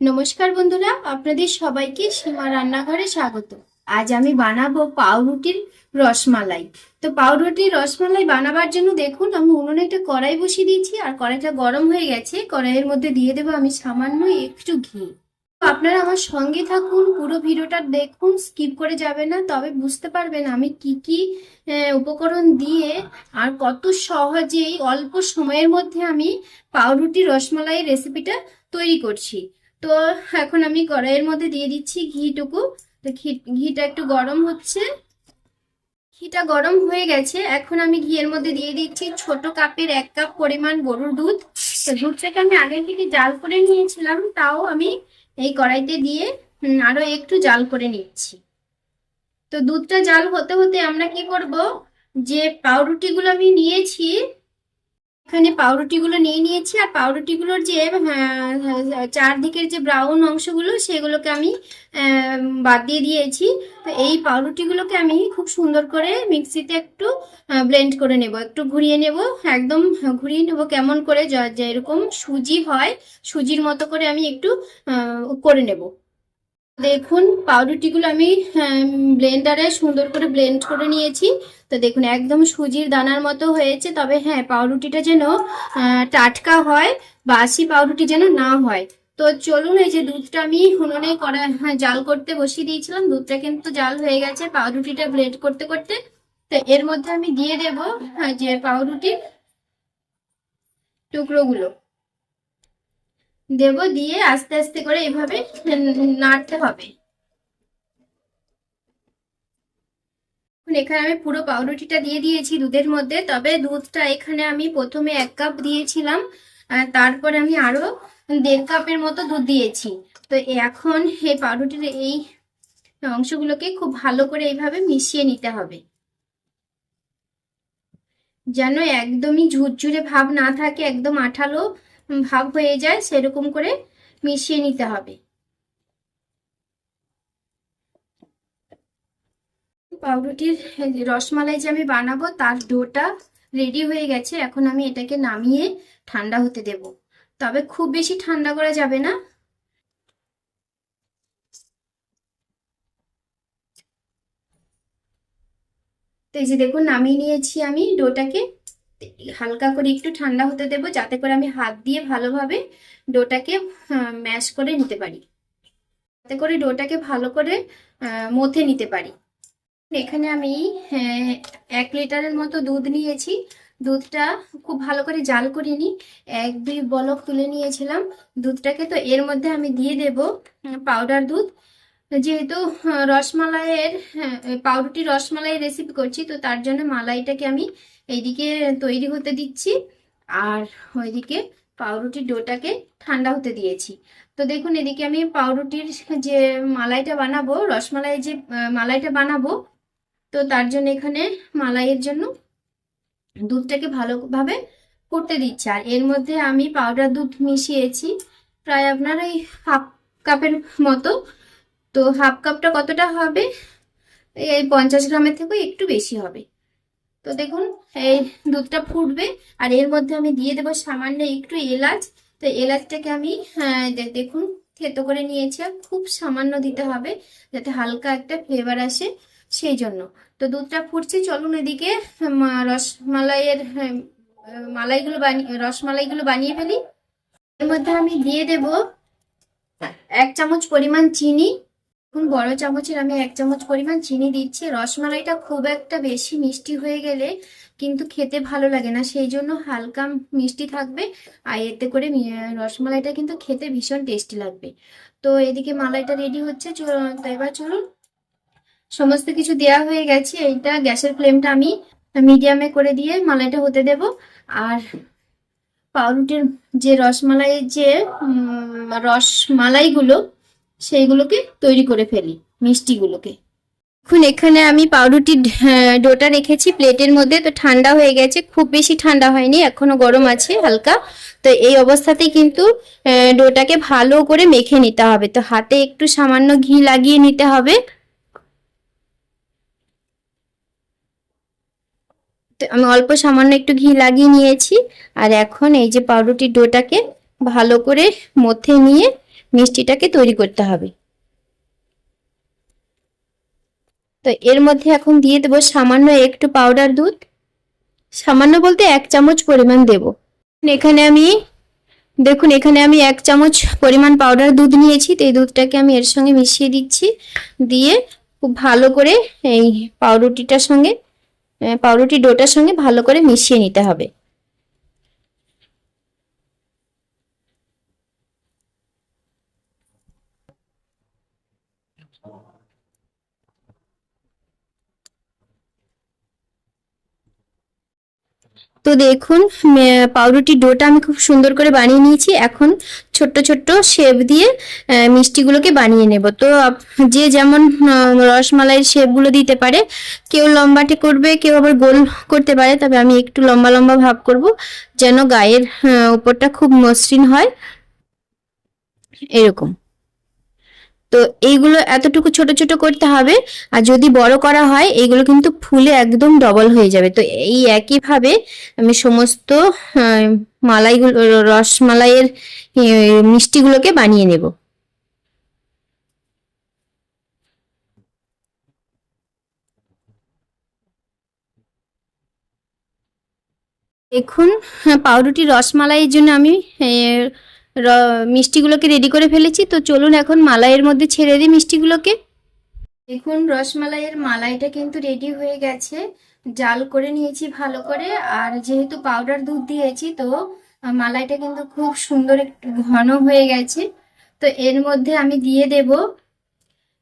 নমস্কার বন্ধুরা, আপনাদের সবাইকে সীমা রান্নাঘরে স্বাগত। আজ আমি বানাবো পাউরুটির রসমালাই। তো পাউরুটির রসমালাই বানাবার জন্য দেখুন, আমি উনুনে একটা কড়াই বসিয়ে দিয়েছি, আর কড়াইটা গরম হয়ে গেছে। কড়াইয়ের মধ্যে দিয়ে দেবো আমি সামান্য একটু ঘি। আপনারা আমার সঙ্গে থাকুন, পুরো ভিডিওটা দেখুন, স্কিপ করে যাবে না, তবে বুঝতে পারবেন আমি কি কি উপকরণ দিয়ে আর কত সহজেই অল্প সময়ের মধ্যে আমি পাউরুটি রসমালাই রেসিপিটা তৈরি করছি। তো এখন আমি কড়াইয়ের মধ্যে দিয়ে দিচ্ছি ঘিটুকু। তো ঘি, ঘিটা একটু গরম হচ্ছে। ঘিটা গরম হয়ে গেছে। এখন আমি ঘিয়ের মধ্যে দিয়ে দিচ্ছি ছোট কাপের এক কাপ পরিমাণ গরুর দুধ। তো দুধটাকে আমি আগের থেকে জাল করে নিয়েছিলাম, তাও আমি এই কড়াইতে দিয়ে আরও একটু জাল করে নিচ্ছি। তো দুধটা জাল হতে হতে আমরা কি করব? যে পাউরুটিগুলো আমি নিয়েছি এখানে পাউরুটিগুলো নিয়ে নিয়েছি, আর পাউরুটিগুলোর যে চারদিকের যে ব্রাউন অংশগুলো, সেগুলোকে আমি বাদ দিয়ে দিয়েছি। তো এই পাউরুটিগুলোকে আমি খুব সুন্দর করে মিক্সিতে একটু ব্লেন্ড করে নেব। একটু ঘুরিয়ে নেব, একদম ঘুরিয়ে নেব কেমন করে যেরকম সুজি হয়, সুজির মতো করে আমি একটু করে নেব। দেখুন পাউরুটিগুলো আমি ব্লেন্ডারে সুন্দর করে ব্লেন্ড করে নিয়েছি। তো দেখুন একদম সুজির দানার মতো হয়েছে। তবে হ্যাঁ পাউরুটিটা যেন টাটকা হয় বাসি পাউরুটি যেন না হয়। তো চলুন এই যে দুধটা আমি উনুনে করা হ্যাঁ, জাল করতে বসিয়ে দিয়েছিলাম। দুধটা কিন্তু জাল হয়ে গেছে পাউরুটিটা ব্লেন্ড করতে করতে। তো এর মধ্যে আমি দিয়ে দেব হ্যাঁ, যে পাউরুটির টুকরোগুলো। দেব দিয়ে আস্তে আস্তে করে এভাবে নাড়তে হবে। এখানে আমি পুরো পাউরুটিটা দিয়ে দিয়েছি দুধের মধ্যে, তবে দুধটা এখানে আমি প্রথমে এক কাপ দিয়েছিলাম তারপরে আমি আরও দেড় কাপের মতো দুধ দিয়েছি। তো এখন এই পাউরুটির এই অংশগুলোকে খুব ভালো করে এইভাবে মিশিয়ে নিতে হবে। যেন একদমই ঝুরঝুরে ভাব না থাকে, একদম আঠালো ভাব হয়ে যায়, সেরকম করে মিশিয়ে নিতে হবে। পাউরুটির রসমালাই যে আমি বানাবো, তার ডোটা রেডি হয়ে গেছে। এখন আমি এটাকে নামিয়ে ঠান্ডা হতে দেব। তবে খুব বেশি ঠান্ডা করা যাবে না। তো এই যে দেখুন, নামিয়ে নিয়েছি আমি ডোটাকে। হালকা করে একটু ঠান্ডা হতে দেব যাতে করে আমি হাত দিয়ে ভালোভাবে ডোটাকে ম্যাশ করে নিতে পারি। যাতে করে ডোটাকে ভালো করে মথে নিতে পারি। এখানে আমি আহ, এক লিটারের মতো দুধ নিয়েছি। দুধটা খুব ভালো করে জাল করে নিই। এক দুই বলক তুলে নিয়েছিলাম। দুধটাকে তো এর মধ্যে আমি দিয়ে দেব পাউডার দুধ। যেহেতু রসমালাইয়ের হ্যাঁ, পাউরুটি রসমালাই রেসিপি করছি তো তার জন্য মালাইটাকে আমি এইদিকে তৈরি হতে দিচ্ছি আর ওইদিকে পাউরুটির ডোটাকে ঠান্ডা হতে দিয়েছি। তো দেখুন, এদিকে আমি পাউরুটির যে মালাইটা বানাবো রসমালাই যে মালাইটা বানাবো, তো তার জন্য এখানে মালাইয়ের জন্য দুধটাকে ভালোভাবে করতে দিচ্ছি। আর এর মধ্যে আমি পাউডার দুধ মিশিয়েছি। প্রায় আপনার ওই হাফ কাপের মতো। তো হাফ কাপটা কতটা হবে? এই পঞ্চাশ গ্রামের থেকেও একটু বেশি হবে। তো দেখুন এই দুধটা ফুটবে আর এর মধ্যে আমি দিয়ে দেবো সামান্য একটু এলাচ। তো এলাচটাকে আমি দে- দেখুন থেতো করে নিয়েছি আর খুব সামান্য দিতে হবে যাতে হালকা একটা ফ্লেভার আসে সেই জন্য। তো দুধটা ফুটছে চলুন এদিকে রসমালাইয়ের হ্যাঁ, মালাইগুলো বানিয়ে রসমালাইগুলো বানিয়ে ফেলি। এর মধ্যে আমি দিয়ে দেব এক চামচ পরিমাণ চিনি এখন বড় চামচের আমি এক চামচ পরিমাণ চিনি দিচ্ছি। রসমালাইটা খুব একটা বেশি মিষ্টি হয়ে গেলে কিন্তু খেতে ভালো লাগে না। সেই জন্য হালকা মিষ্টি থাকবে আর এতে করে রসমালাইটা কিন্তু খেতে ভীষণ টেস্টি লাগবে। তো এদিকে মালাইটা রেডি হচ্ছে। তো এবার চলুন। সমস্ত কিছু দেওয়া হয়ে গেছে। এইটা গ্যাসের ফ্লেমটা আমি মিডিয়ামে করে দিয়ে মালাইটা হতে দেব। আর পাউরুটির যে রসমালাইয়ের যে রসমালাইগুলো সেইগুলোকে তৈরি করে ফেলি, মিষ্টিগুলোকে। এখন এখানে আমি পাউরুটির ডোটা রেখেছি প্লেটের মধ্যে। তো ঠান্ডা হয়ে গেছে, খুব বেশি ঠান্ডা হয়নি, এখনও গরম আছে হালকা। তো এই অবস্থাতেই কিন্তু ডোটাকে ভালো করে মেখে নিতে হবে। তো হাতে একটু সামান্য ঘি লাগিয়ে নিতে হবে। আমি অল্প সামান্য একটু ঘি লাগিয়ে নিয়েছি। আর এখন এই যে পাউরুটির ডোটাকে ভালো করে মথে নিয়ে মিষ্টিটাকে তৈরি করতে হবে। তো এর মধ্যে এখন দিয়ে দেবো সামান্য একটু পাউডার দুধ। সামান্য বলতে এক চামচ পরিমাণ দেব। এখানে আমি, দেখুন, এখানে আমি এক চামচ পরিমাণ পাউডার দুধ নিয়েছি। তো এই দুধটাকে আমি এর সঙ্গে মিশিয়ে দিচ্ছি। দিয়ে খুব ভালো করে এই পাউরুটিটার সঙ্গে পাউরুটি ডোটার সঙ্গে ভালো করে মিশিয়ে নিতে হবে। তো দেখুন উম, পাউরুটির ডোটা আমি খুব সুন্দর করে বানিয়ে নিয়েছি। এখন ছোট্ট ছোট্ট শেপ দিয়ে মিষ্টিগুলোকে বানিয়ে নেব। তো যে যেমন রসমালাইয়ের শেপগুলো দিতে পারে কেউ লম্বাটে করবে কেউ আবার গোল করতে পারে তবে আমি একটু লম্বা লম্বা ভাব করব যেন গায়ের উপরটা খুব মসৃণ হয়। এরকম। তো এইগুলো এতটুকু ছোট ছোট করতে হবে। আর যদি বড় করা হয় এইগুলো কিন্তু ফুলে একদম ডবল হয়ে যাবে। তো এই একইভাবে আমি সমস্ত মালাইগুলো রসমালাইয়ের মিষ্টিগুলোকে বানিয়ে নেব। দেখুন হ্যাঁ, পাউরুটি রসমালাইয়ের জন্য আমি মিষ্টিগুলোকে রেডি করে ফেলেছি। তো চলুন এখন মালাইয়ের মধ্যে ছেড়ে দিই মিষ্টিগুলোকে। দেখুন, রসমালাইয়ের মালাইটা কিন্তু রেডি হয়ে গেছে। জাল করে নিয়েছি ভালো করে। আর যেহেতু পাউডার দুধ দিয়েছি, তো মালাইটা কিন্তু খুব সুন্দর একটু ঘন হয়ে গেছে। তো এর মধ্যে আমি দিয়ে দেব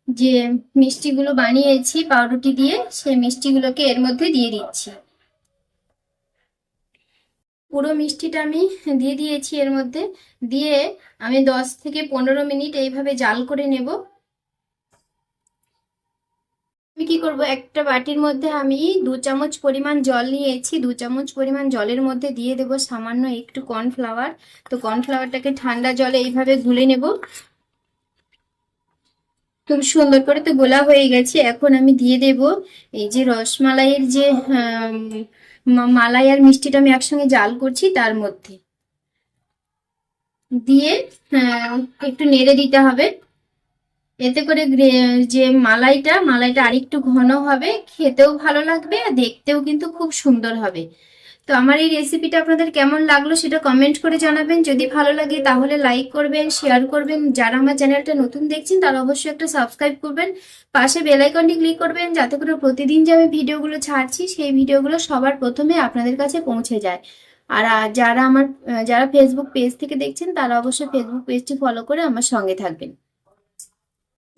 যে মিষ্টিগুলো বানিয়েছি পাউরুটি দিয়ে সেই মিষ্টিগুলোকে এর মধ্যে দিয়ে দিচ্ছি। পুরো মিষ্টিটা আমি দিয়ে দিয়েছি এর মধ্যে। দিয়ে আমি দশ থেকে পনেরো মিনিট এইভাবে জাল করে নেব। আমি কি করব? একটা বাটির মধ্যে আমি দু চামচ পরিমাণ জল নিয়েছি। দু চামচ পরিমাণ জলের মধ্যে দিয়ে দেব সামান্য একটু কর্নফ্লাওয়ার। তো কর্নফ্লাওয়ারটাকে ঠান্ডা জলে এইভাবে গুলে নেব। খুব সুন্দর করে তো গোলা হয়ে গেছে। এখন আমি দিয়ে দেব এই যে রসমালাইয়ের যে মালাই আর মিষ্টিটা আমি একসঙ্গে জাল করছি তার মধ্যে। দিয়ে আহ, একটু নেড়ে দিতে হবে। এতে করে যে মালাইটা মালাইটা আরেকটু ঘন হবে খেতেও ভালো লাগবে আর দেখতেও কিন্তু খুব সুন্দর হবে। তো আমার এই রেসিপিটা আপনাদের কেমন লাগল সেটা কমেন্ট করে জানাবেন। যদি ভালো লাগে তাহলে লাইক করবেন শেয়ার করবেন। যারা আমার চ্যানেলটা নতুন দেখছেন তারা অবশ্যই একটা সাবস্ক্রাইব করবেন। পাশে বেল আইকনটি ক্লিক করবেন যাতে করে প্রতিদিন যে আমি ভিডিওগুলো ছাড়ছি সেই ভিডিওগুলো সবার প্রথমে আপনাদের কাছে পৌঁছে যায়। আর যারা আমার, যারা ফেসবুক পেজ থেকে দেখছেন তারা অবশ্যই ফেসবুক পেজটি ফলো করে আমার সঙ্গে থাকবেন।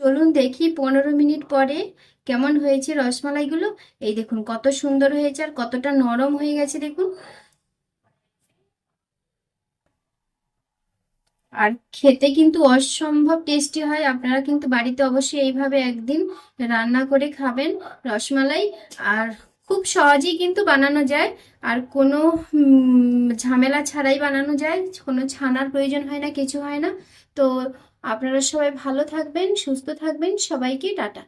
চলুন দেখি পনেরো মিনিট পরে কেমন হয়েছে রসমালাইগুলো? এই দেখুন, কত সুন্দর হয়েছে আর কতটা নরম হয়ে গেছে, দেখুন। আর খেতে কিন্তু অসম্ভব টেস্টি হয়। আপনারা কিন্তু বাড়িতে অবশ্যই এইভাবে একদিন রান্না করে খাবেন রসমালাই। আর খুব সহজেই কিন্তু বানানো যায়। আর কোনো ঝামেলা ছাড়াই বানানো যায়। কোনো ছানার প্রয়োজন হয় না, কিছু হয় না। তো আপনারা সবাই ভালো থাকবেন, সুস্থ থাকবেন। সবাইকে টাটা।